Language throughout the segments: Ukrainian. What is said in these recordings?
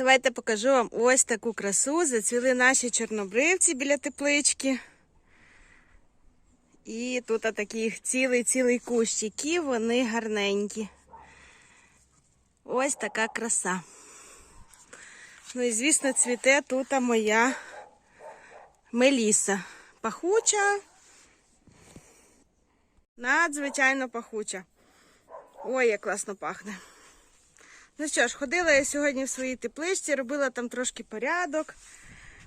Давайте покажу вам ось таку красу. Зацвіли наші чорнобривці біля теплички. І тут такий цілий-цілий кущ, які вони гарненькі. Ось така краса. Ну і, звісно, цвіте тут моя меліса. Пахуча. Надзвичайно пахуча. Ой, як класно пахне. Ну що ж, ходила я сьогодні в своїй тепличці, робила там трошки порядок,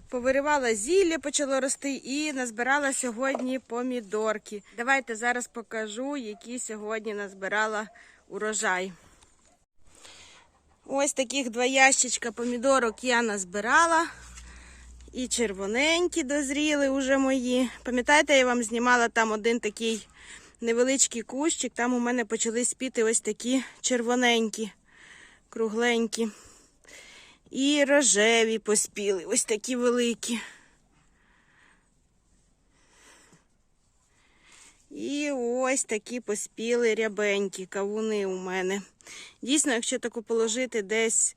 повиривала зілля, почало рости і назбирала сьогодні помідорки. Давайте зараз покажу, які сьогодні назбирала урожай. Ось таких два ящичка помідорок я назбирала. І червоненькі дозріли уже мої. Пам'ятаєте, я вам знімала там один такий невеличкий кущик, там у мене почали спіти ось такі червоненькі, кругленькі. І рожеві поспіли, ось такі великі. І ось такі поспіли рябенькі кавуни у мене. Дійсно, якщо таку положити десь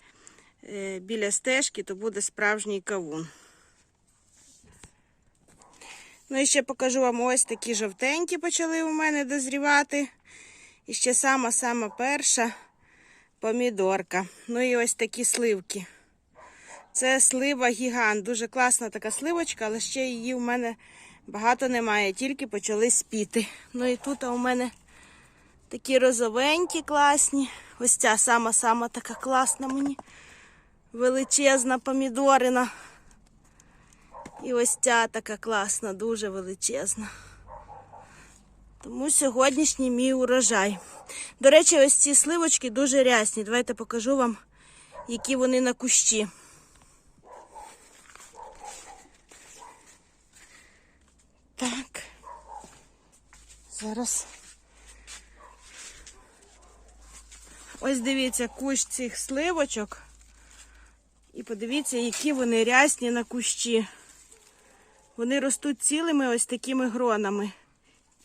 е, біля стежки, то буде справжній кавун. Ну і ще покажу вам ось такі жовтенькі почали у мене дозрівати. І ще сама-сама перша помідорка. Ну і ось такі сливки. Це слива гігант. Дуже класна така сливочка, але ще її у мене багато немає, тільки почали спіти. Ну і тут у мене такі розовенькі класні. Ось ця сама-сама така класна мені величезна помідорина. І ось ця така класна, дуже величезна. Тому сьогоднішній мій урожай. До речі, ось ці сливочки дуже рясні. Давайте покажу вам, які вони на кущі. Так. Зараз. Ось дивіться кущ цих сливочок. І подивіться, які вони рясні на кущі. Вони ростуть цілими ось такими гронами.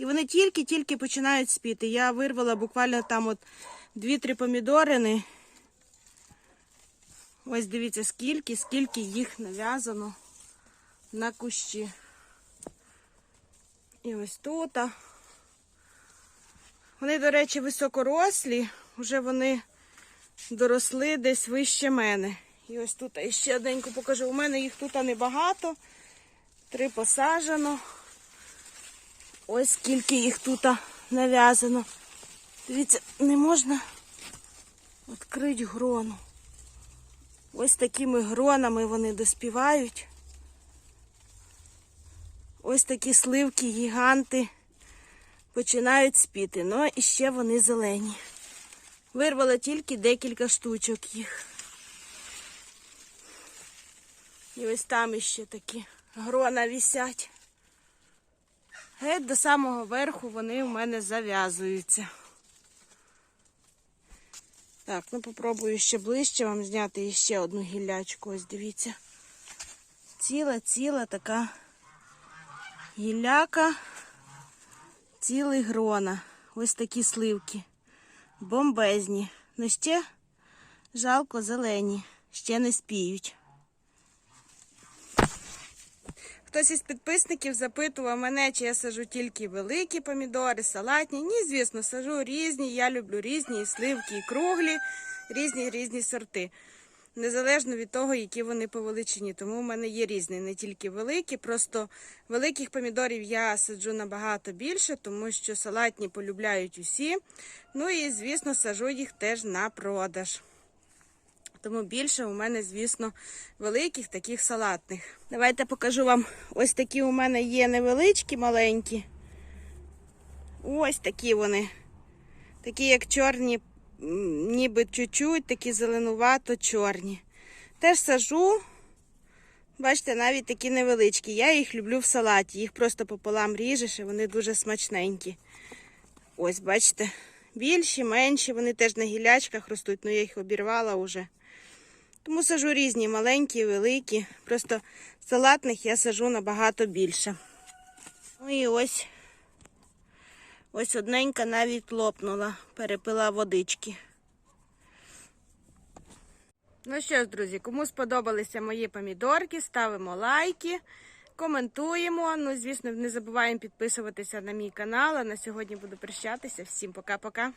І вони тільки-тільки починають спіти. Я вирвала буквально там от 2-3 помідорини. Ось дивіться, скільки, скільки їх нав'язано на кущі. І ось тут. Вони, до речі, високорослі, вже вони доросли десь вище мене. І ось тут ще одненьку покажу. У мене їх тут небагато. Три посаджено. Ось скільки їх тут нав'язано. Дивіться, не можна відкрити грону. Ось такими гронами вони доспівають. Ось такі сливки, гіганти починають спіти. Ну і ще вони зелені. Вирвала тільки декілька штучок їх. І ось там іще такі грона вісять. Геть до самого верху вони у мене зав'язуються. Так, ну попробую ще ближче вам зняти ще одну гіллячку. Ось дивіться. Ціла, ціла така гілляка, цілий грона. Ось такі сливки. Бомбезні. Ну ще жалко зелені, ще не спіють. Хтось із підписників запитував мене, чи я сажу тільки великі помідори, салатні. Ні, звісно, сажу різні. Я люблю різні і сливки, і круглі, різні різні сорти. Незалежно від того, які вони по величині. Тому в мене є різні, не тільки великі. Просто великих помідорів я саджу набагато більше, тому що салатні полюбляють усі. Ну і, звісно, сажу їх теж на продаж. Тому більше у мене, звісно, великих таких салатних. Давайте покажу вам ось такі у мене є невеличкі, маленькі. Ось такі вони. Такі, як чорні, ніби чуть-чуть, такі зеленувато чорні. Теж сажу. Бачите, навіть такі невеличкі. Я їх люблю в салаті. Їх просто пополам ріжеш і вони дуже смачненькі. Ось, бачите, більші, менші, вони теж на гілячках ростуть, але я їх обірвала вже. Тому сажу різні, маленькі, великі. Просто салатних я сажу набагато більше. Ну і ось ось одненька навіть лопнула, перепила водички. Ну що ж, друзі, кому сподобалися мої помідорки, ставимо лайки, коментуємо. Ну, звісно, не забуваємо підписуватися на мій канал. А на сьогодні буду прощатися. Всім пока-пока.